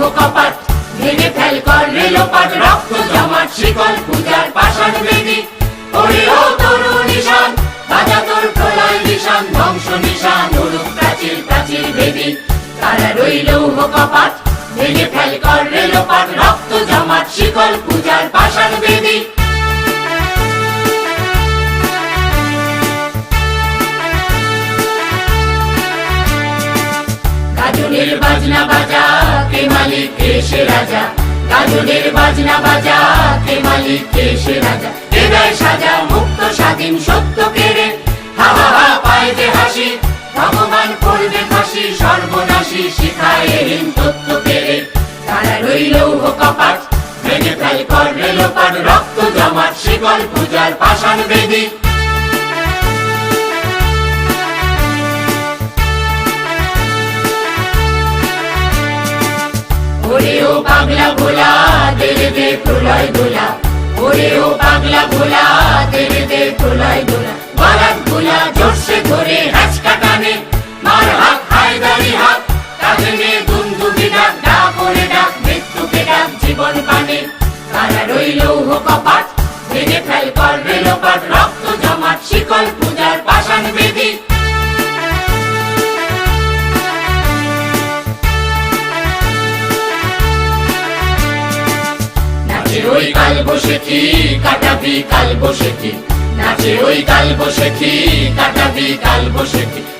লৌহ কপাট ভেঙে ফেল কর রেলোপাট রক্ত জমাট, শিকল পূজার পাষাণ বেদি। ওরে ও নিশান বাজা তোর প্রলয় নিশান, ধ্বংস নিশান প্রাচীর প্রাচীর বেদি। তারা রইল কপাট, ভেঙে ফেল কর রক্ত জমাট, শিকল গাজনের বাজনা বাজা, কে মালিক, কে সে রাজা? গাজনের বাজনা বাজা, কে মালিক, কে সে রাজা? হৃদয় সাজা মুক্ত, স্বাধীন, সত্য কেড়ে। হা হা হা, পায় হাসি, ভগবান করবে ফাঁসি, সর্বনাশী শিখায় হীন তত্ত্ব কেড়ে। তারা রইল কপাট, ভেঙে ফেল কর রেলোপাট রক্ত জমাট, শিকল পূজার পাষাণ বেদী। পাগলা ভোলা দেরে দে প্রলয় দোলা ওরে ও পাগলা ভোলা দেরে দে প্রলয় দোলা গলাত ভোলা, জোরসে ধরে হ্যাচকা টানে মার হাত হায়দারি হাত কাজে নে দুন্দুবি ডাক ডাক ওরে ডাক, মৃত্যুকে ডাক, জীবন পানে তারা রইল কপাট ওই কাল বসে কি কাটাবি, কাল বসে কি? নাচে ওই কাল বসে কি, কাটাবি, কাল বসে কি?